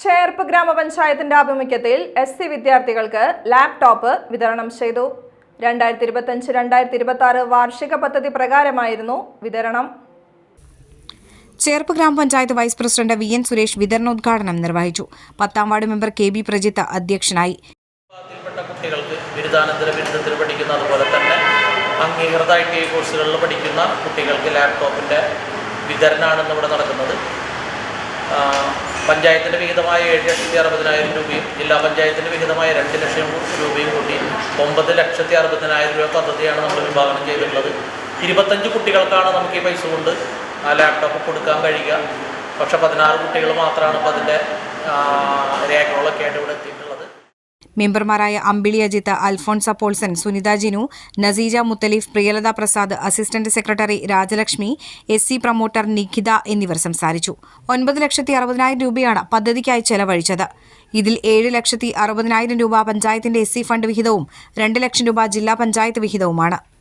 ചേർപ്പ് ഗ്രാമപഞ്ചായത്തിന്റെ ആഭിമുഖ്യത്തിൽ S C വിദ്യാർത്ഥികൾക്ക് ലാപ്ടോപ്പ് വിതരണം ചെയ്തു. രണ്ടായിരത്തി ഇരുപത്തഞ്ച് രണ്ടായിരത്തി ഇരുപത്തി ആറ് വാർഷിക പദ്ധതി പ്രകാരമായിരുന്നു വിതരണം. ചേർപ്പ് ഗ്രാമപഞ്ചായത്ത് vice president V N Suresh വിതരണോദ്ഘാടനം നിർവഹിച്ചു. പത്താം ward member K B Prajith അധ്യക്ഷനായി. കുട്ടികൾക്ക് ബിരുദാനന്തര ബിരുദത്തിൽ പഠിക്കുന്ന അതുപോലെ തന്നെ അംഗീകൃത ഐ ടി ഐ കോഴ്സുകളിൽ പഠിക്കുന്ന കുട്ടികൾക്ക് ലാപ്ടോപ്പിന്റെ വിതരണമാണ് ഇവിടെ നടക്കുന്നത്. പഞ്ചായത്തിന്റെ വിഹിതമായ ഏഴ് ലക്ഷത്തി അറുപതിനായിരം രൂപയും ജില്ലാ പഞ്ചായത്തിന്റെ വിഹിതമായ രണ്ട് ലക്ഷം രൂപയും കൂട്ടി ഒമ്പത് ലക്ഷത്തി അറുപതിനായിരം രൂപ പദ്ധതിയാണ് നമ്മൾ വിഭാവനം ചെയ്തിട്ടുള്ളത്. ഇരുപത്തഞ്ച് കുട്ടികൾക്കാണ് നമുക്ക് ഈ പൈസ കൊണ്ട് ആ ലാപ്ടോപ്പ് കൊടുക്കാൻ കഴിയുക. പക്ഷേ പതിനാറ് കുട്ടികൾ മാത്രമാണ് ഇപ്പോൾ അതിന്റെ രേഖകളൊക്കെ ആയിട്ട് ഇവിടെ എത്തിയിട്ടുള്ളത്. മെമ്പർമാരായ Ambili Ajith Alphonsa Paulson Sunitha Jinu Naseeja Muthaleef Priyalatha Prasad assistant secretary Rajalakshmi S C promoter Nikhitha എന്നിവർ സംസാരിച്ചു. ഒൻപത് ലക്ഷത്തി അറുപതിനായിരം രൂപയാണ് പദ്ധതിക്കായി ചെലവഴിച്ചത്. ഇതിൽ ഏഴ് ലക്ഷത്തി അറുപതിനായിരം രൂപ പഞ്ചായത്തിന്റെ എസ് സി ഫണ്ട് വിഹിതവും രണ്ട് ലക്ഷം രൂപ ജില്ലാ പഞ്ചായത്ത് വിഹിതവുമാണ്.